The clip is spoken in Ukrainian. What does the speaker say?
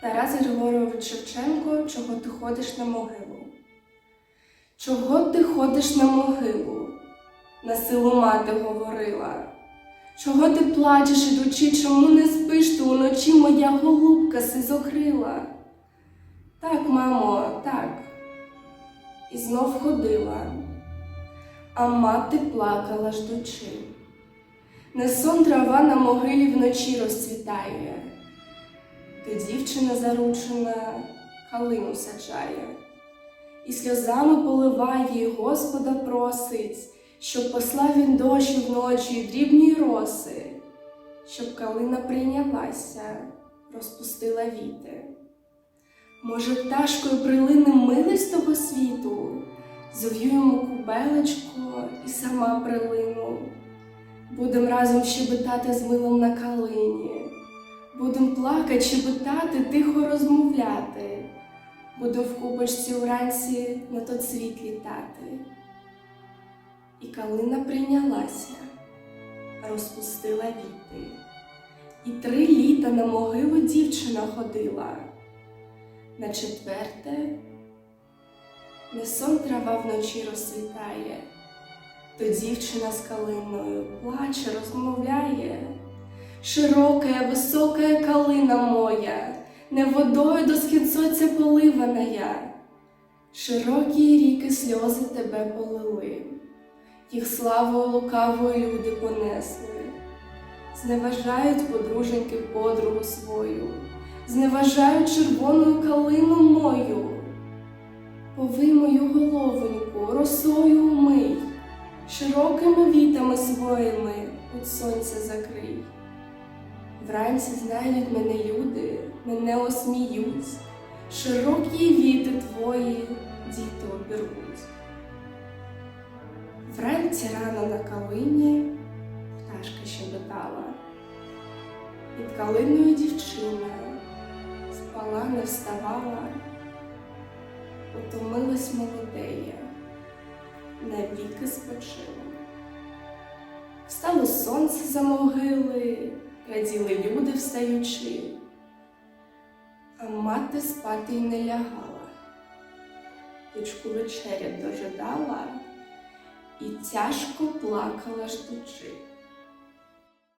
Тарас Григорович Шевченко, чого ти ходиш на могилу? Чого ти ходиш на могилу? На силу мати говорила. Чого ти плачеш, ідучи, чому не спиш ти уночі, моя голубка сизокрила? Так, мамо, так. І знов ходила, а мати плакала ждучи. Не сон трава на могилі вночі розцвітає, то дівчина заручена калину саджає, і сльозами поливає, і Господа просить, щоб послав він дощ вночі й дрібні роси, щоб калина прийнялася, розпустила віти. Може, пташкою прилинем милий з того світу, зов'ю йому кубелечко і сама прилину. Будем разом щебетати з милом на калині, будем плакать, щебетати, тихо розмовляти, будем в купочці уранці на тот світ літати. І калина прийнялася, розпустила віти. І три літа на могилу дівчина ходила. На четверте не сон трава вночі розцвітає, то дівчина з калиною плаче, розмовляє. Широка, висока калина моя, не водою до скінцоця поливана я. Широкі ріки сльози тебе полили, їх славою лукавою люди понесли, зневажають подруженьки подругу свою, зневажають червоною калину мою. Повий мою головоньку, росою умий, широкими вітами своїми від сонця закрий. Вранці знайдуть мене люди, мене осміють, широкі віти твої діти обірвуть. Вранці рано на калині пташка щебетала, під калиною дівчина спала, не вставала, утомилась молодея, навіки спочила. Встало сонце за могили, раділи люди встаючи, а мати спати й не лягала, дочку вечеря дожидала і тяжко плакала ждучи.